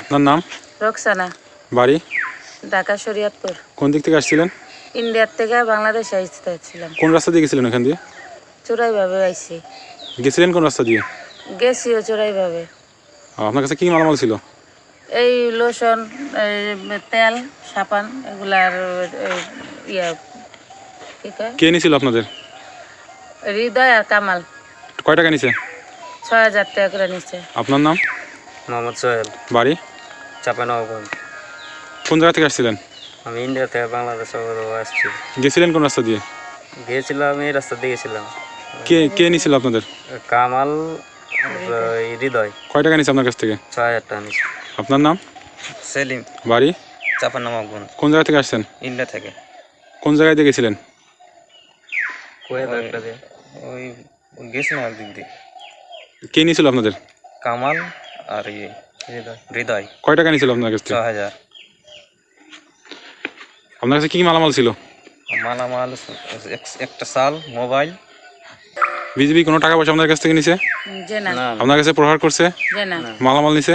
আপনার নাম? রোকসানা। বাড়ি? ঢাকা শরীয়তপুর। কোন দিক থেকে আসছিলেন? ইন্ডিয়ার থেকে বাংলাদেশে আসতেছিলাম কোন রাস্তা দিয়ে গেছিলেন এখান দিয়ে? চোরাইভাবে আইছি। গেছিলেন কোন রাস্তা দিয়ে? গেছিও চোরাইভাবে। আপনার কাছে কি মালামাল ছিল? এই লোশন এই তেল সাবান এগুলার ইয়া কি নিছিল আপনাদের? হৃদয় আর কামাল। কয় টাকা নিছে? ছয় হাজার টাকা করে নিচ্ছে। আপনার নাম? মোহাম্মদ সোহেল। বাড়ি? চাপানগঞ্জ কোন জায়গা থেকে আসছিলেন? আমি ইন্ডিয়া থেকে বাংলাদেশ আসছি। গেছিলেন কোন রাস্তা দিয়ে? গিয়েছিলাম এই রাস্তা দিয়ে গেছিলাম কে কে নিছিল আপনাদের? কামাল হৃদয়। কয় টাকা নিছে আপনার কাছ থেকে? ছয় হাজার টাকা নিয়েছি আপনার নাম? সেলিম। বাড়ি? চাপানগঞ্জ কোন জায়গা থেকে আসছেন? ইন্ডিয়া থেকে। কোন জায়গায় দিয়ে গেছিলেন? ওই গেছিলাম একদিক দিয়ে। কে নিয়েছিল আপনাদের? কামাল আর ইয়ে হৃদয় কয় টাকা নিয়েছিল আপনার কাছ থেকে? ছয় হাজার আপনার কাছে কি কি মালামাল ছিল? মালামাল এক- একটা সাল মোবাইল। বিজিবি কোনো টাকা পয়সা আপনার কাছ থেকে নিছে? আপনার কাছে প্রহার করছে? মালামাল নিছে?